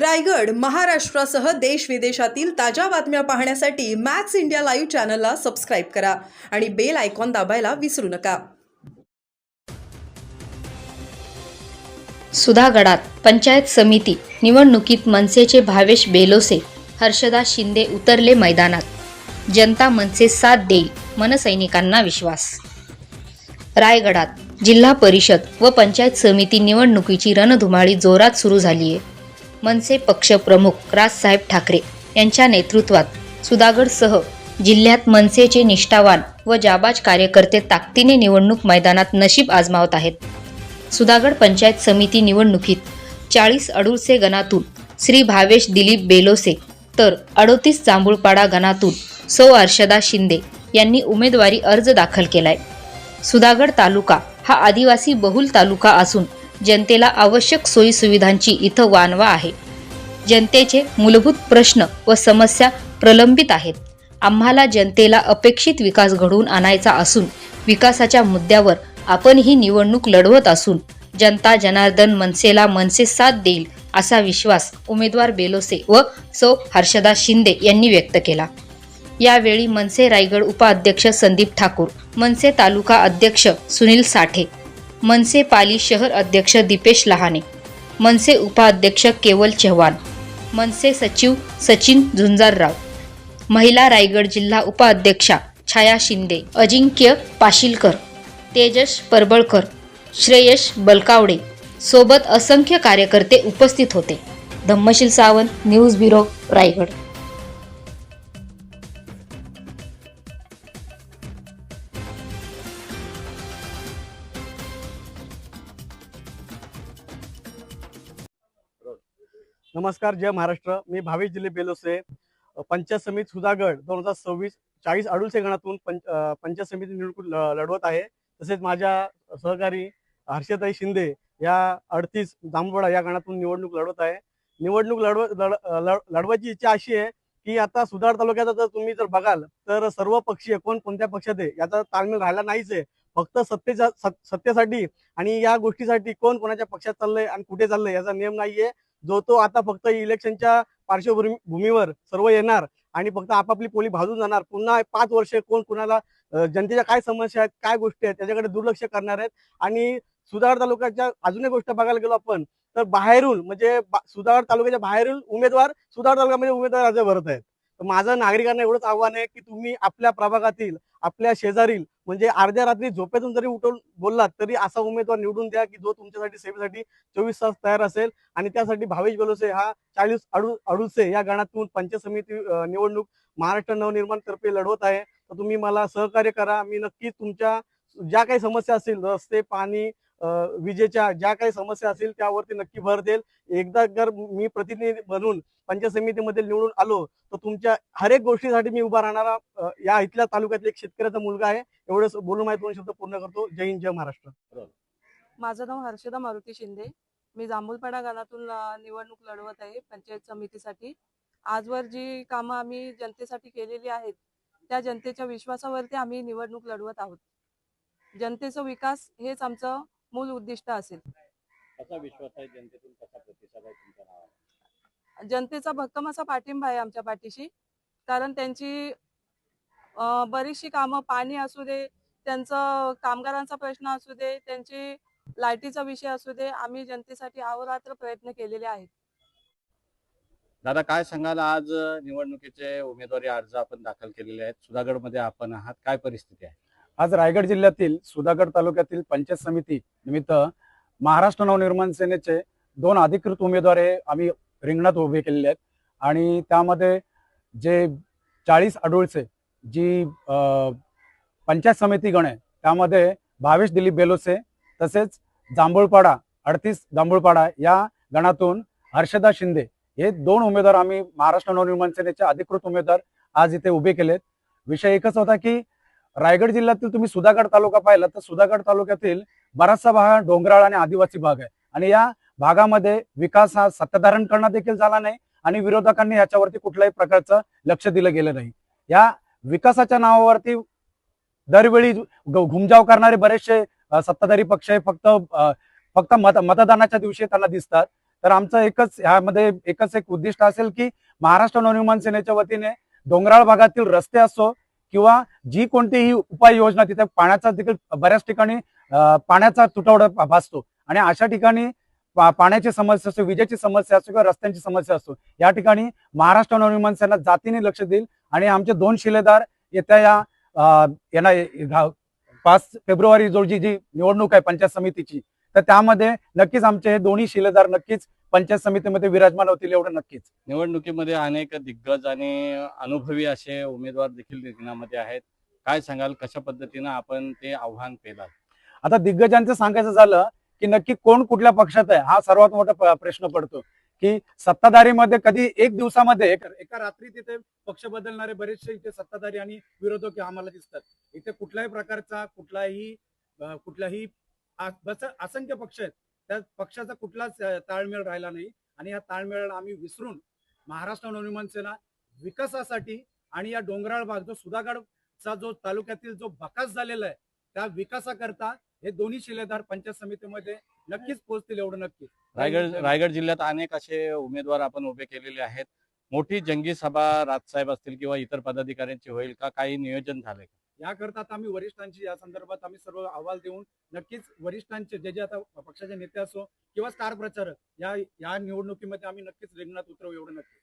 रायगड महाराष्ट्रासह देश विदेशातील ताज्या बातम्या पाहण्यासाठी मॅक्स इंडिया लाईव्ह चॅनलला सबस्क्राईब करा आणि बेल आयकॉन दाबायला विसरू नका. सुधागडात पंचायत समिती निवडणुकीत मनसेचे भावेश बेलोसे हर्षदा शिंदे उतरले मैदानात. जनता मनसे साथ देईल मनसैनिकांना विश्वास. रायगडात जिल्हा परिषद व पंचायत समिती निवडणुकीची रणधुमाळी जोरात सुरू झाली आहे मनसे पक्षप्रमुख राजसाहेब ठाकरे यांच्या नेतृत्वात सुधागडसह जिल्ह्यात मनसेचे निष्ठावान व जाबाज कार्यकर्ते ताकदीने निवडणूक मैदानात नशीब आजमावत आहेत. सुधागड पंचायत समिती निवडणुकीत चाळीस अडुळसे गणातून श्री भावेश दिलीप बेलोसे तर अडोतीस जांभूळपाडा गणातून सौ अर्षदा शिंदे यांनी उमेदवारी अर्ज दाखल केलाय. सुधागड तालुका हा आदिवासी बहुल तालुका असून जनतेला आवश्यक सोयीसुविधांची इथं वानवा आहे. जनतेचे मूलभूत प्रश्न व समस्या प्रलंबित आहेत. आम्हाला जनतेला अपेक्षित विकास घडवून आणायचा असून विकासाच्या मुद्द्यावर आपण ही निवडणूक लढवत असून जनता जनार्दन मनसेला मनसे साथ देईल असा विश्वास उमेदवार बेलोसे व सौ हर्षदा शिंदे यांनी व्यक्त केला. यावेळी मनसे रायगड उपाध्यक्ष संदीप ठाकूर मनसे तालुका अध्यक्ष सुनील साठे मनसे पाली शहर अध्यक्ष दीपेश लहाने मनसे उपाध्यक्ष केवल चव्हाण मनसे सचिव सचिन झुंजारराव महिला रायगड जिल्हा उपाध्यक्षा छाया शिंदे अजिंक्य पाशिलकर तेजस परबळकर श्रेयश बलकावडे सोबत असंख्य कार्यकर्ते उपस्थित होते. Dhammashil Sawant news bureau Raigad. नमस्कार जय महाराष्ट्र. मी भावेश जिल्हे बेलोसे. पंचायत समिती सुधागड दोन हजार सव्वीस चाळीस अडुलसे गणातून पंच पंचायत समिती निवडणूक लढवत आहे. तसेच माझ्या सहकारी हर्षताई शिंदे या अडतीस जांभवडा या गणातून निवडणूक लढवत आहे. निवडणूक लढव लढ लढ- लढवायची इच्छा अशी आहे की आता सुधार तालुक्याचा जर तुम्ही जर बघाल तर सर्व पक्षीय कोण कोणत्या पक्षात आहे याचा ताळमेळ राहिला नाहीच आहे. फक्त सत्तेच्या सत्तेसाठी आणि या गोष्टीसाठी कोण कोणाच्या पक्षात चाललंय आणि कुठे चाललंय याचा नियम नाहीये. जो तो आता फक्त इलेक्शनच्या पार्श्वभूमी भूमीवर सर्व येणार आणि फक्त आपापली पोली भाजून जाणार. पुन्हा पाच वर्ष कोण कुणाला जनतेच्या काय समस्या आहेत काय गोष्टी आहेत त्याच्याकडे दुर्लक्ष करणार आहेत. आणि सुधागड तालुक्याच्या अजून एक गोष्ट बघायला गेलो आपण तर बाहेरून म्हणजे सुधार सुधागड तालुक्याच्या बाहेरून उमेदवार सुधागड तालुक्यामध्ये उमेदवार अर्ज भरत आहेत. माझं नागरिकांना एवढंच आव्हान आहे की तुम्ही आपल्या प्रभागातील आपल्या शेजारील म्हणजे अर्ध्या रात्री झोपेतून जरी उठून बोललात तरी असा उमेदवार निवडून द्या की जो तुमच्यासाठी सेवेसाठी चोवीस तास तयार असेल. आणि त्यासाठी भावेश बेलोसे हा चाळीस अडू अडूसे या गणातून पंचायत समिती निवडणूक महाराष्ट्र नवनिर्माण तर्फे लढवत आहे. तर तुम्ही मला सहकार्य करा. मी नक्कीच तुमच्या ज्या काही समस्या असतील रस्ते पाणी विजेच्या ज्या काही समस्या असतील त्यावरती नक्की भर देईल. एकदा जर मी प्रतिनिधी बनून पंचायत समितीमध्ये निवडून आलो तर तुमच्या हर एक गोष्टीसाठी मी उभा राहणारा या इथल्या तालुक्यातल्या एक शेतकऱ्याचा मुलगा आहे. एवढंच बोलून माहिती दोन शब्द पूर्ण करतो. जय हिंद जय महाराष्ट्र. माझं नाव हर्षदा मारुती शिंदे. मी जांभूलपाडा गावातून निवडणूक लढवत आहे पंचायत समितीसाठी. आजवर जी कामं आम्ही जनतेसाठी केलेली आहेत त्या जनतेच्या विश्वासावरती आम्ही निवडणूक लढवत आहोत. जनतेचा विकास हेच आमचं मूल उद्दिष्ट असेल. कसा विश्वास आहे जनतेतून? कसा प्रतिसाद आहे तुमच्या नावाला? जनतेचा भक्कम असा पाठिंबा आहे आमच्या पाठीशी. कारण त्यांची अ, बरीचशी कामं पाणी असू दे त्यांचं कामगारांचा प्रश्न असू दे त्यांची लाईटीचा विषय असू दे आम्ही जनतेसाठी अहोरात्र प्रयत्न केलेले आहेत. दादा काय सांगाल? आज निवडणुकीचे उमेदवारी अर्ज आपण दाखल केलेले आहेत. सुधागडमध्ये आपण आहात. काय परिस्थिती आहे? आज रायगड जिल्ह्यातील सुधागड तालुक्यातील पंचायत समिती निमित्त महाराष्ट्र नवनिर्माण सेनेचे दोन अधिकृत उमेदवार हे आम्ही रिंगणात उभे केलेले आहेत. आणि त्यामध्ये जे चाळीस अडुळचे जी पंचायत समिती गण आहे त्यामध्ये भावेश दिलीप बेलोसे तसेच जांभूळपाडा अडतीस जांभूळपाडा या गणातून हर्षदा शिंदे हे दोन उमेदवार आम्ही महाराष्ट्र नवनिर्माण सेनेचे अधिकृत उमेदवार आज इथे उभे केलेत. विषय एकच होता की रायगड जिल्ह्यातील तुम्ही सुधागड तालुका पाहिला तर सुधागड तालुक्यातील बराचसा भाग हा डोंगराळ आणि आदिवासी भाग आहे. आणि या भागामध्ये विकास हा सत्ताधारण करणं देखील झाला नाही आणि विरोधकांनी याच्यावरती कुठल्याही प्रकारचं लक्ष दिलं गेलं नाही. या विकासाच्या नावावरती दरवेळी घुमजाव करणारे बरेचसे सत्ताधारी पक्ष हे फक्त फक्त मत मतदानाच्या दिवशी त्यांना दिसतात. तर आमचं एकच ह्यामध्ये एकच एक उद्दिष्ट असेल की महाराष्ट्र नवनिर्माण सेनेच्या वतीने डोंगराळ भागातील रस्ते असो किंवा जी कोणतीही उपाययोजना तिथे पाण्याचा देखील बऱ्याच ठिकाणी पाण्याचा तुटवडा भासतो. आणि अशा ठिकाणी पा- पाण्याची समस्या असो विजेची समस्या असो किंवा रस्त्यांची समस्या असो या ठिकाणी महाराष्ट्र नवनिर्माण सेना जातीने लक्ष देईल. आणि आमचे दोन शिलेदार येत्या या यांना पाच फेब्रुवारी रोजी जी निवडणूक आहे पंचायत समितीची तर त्यामध्ये नक्कीच आमचे हे दोन्ही शिलेदार नक्कीच पंचायत समितीमध्ये विराजमान होतील एवढं नक्कीच. निवडणुकीमध्ये अनेक दिग्गज आणि अनुभवी असे उमेदवार देखील रिंगणामध्ये आहेत. काय सांगाल कशा पद्धतीनं आपण ते आव्हान पेलाल? आता दिग्गजांचं सांगायचं झालं की नक्की कोण कुठल्या पक्षात आहे हा सर्वात मोठा प्रश्न पडतो. की सत्ताधारीमध्ये कधी एक दिवसामध्ये एक- रात्री तिथे पक्ष बदलणारे बरेचसे इथे सत्ताधारी आणि विरोधक आम्हाला दिसतात. इथे कुठल्याही प्रकारचा कुठलाही कुठलाही असंख्य पक्ष आहेत. त्या पक्षाचा कुठलाच ताळमेळ राहिला नाही. आणि या ताळमेळाला आम्ही विसरून महाराष्ट्र नवनिर्माण सेना विकासासाठी आणि या डोंगराळ भाग जो सुधागडचा जो तालुक्यातील जो बकास झालेला आहे त्या विकासाकरता हे दोन्ही शिलेदार पंचायत समितीमध्ये नक्कीच पोहोचतील एवढं नक्की. रायगड रायगड जिल्ह्यात अनेक असे उमेदवार आपण उभे केलेले आहेत. मोठी जंगी सभा राजसाहेब असतील किंवा इतर पदाधिकाऱ्यांची होईल का? काही नियोजन झालंय का? याकरता आता आम्ही वरिष्ठांची या संदर्भात आम्ही सर्व अहवाल देऊन नक्कीच वरिष्ठांचे जे जे आता पक्षाचे नेते असो किंवा स्टार प्रचारक या या निवडणुकीमध्ये आम्ही नक्कीच रिंगणात उतरवू एवढं नक्कीच.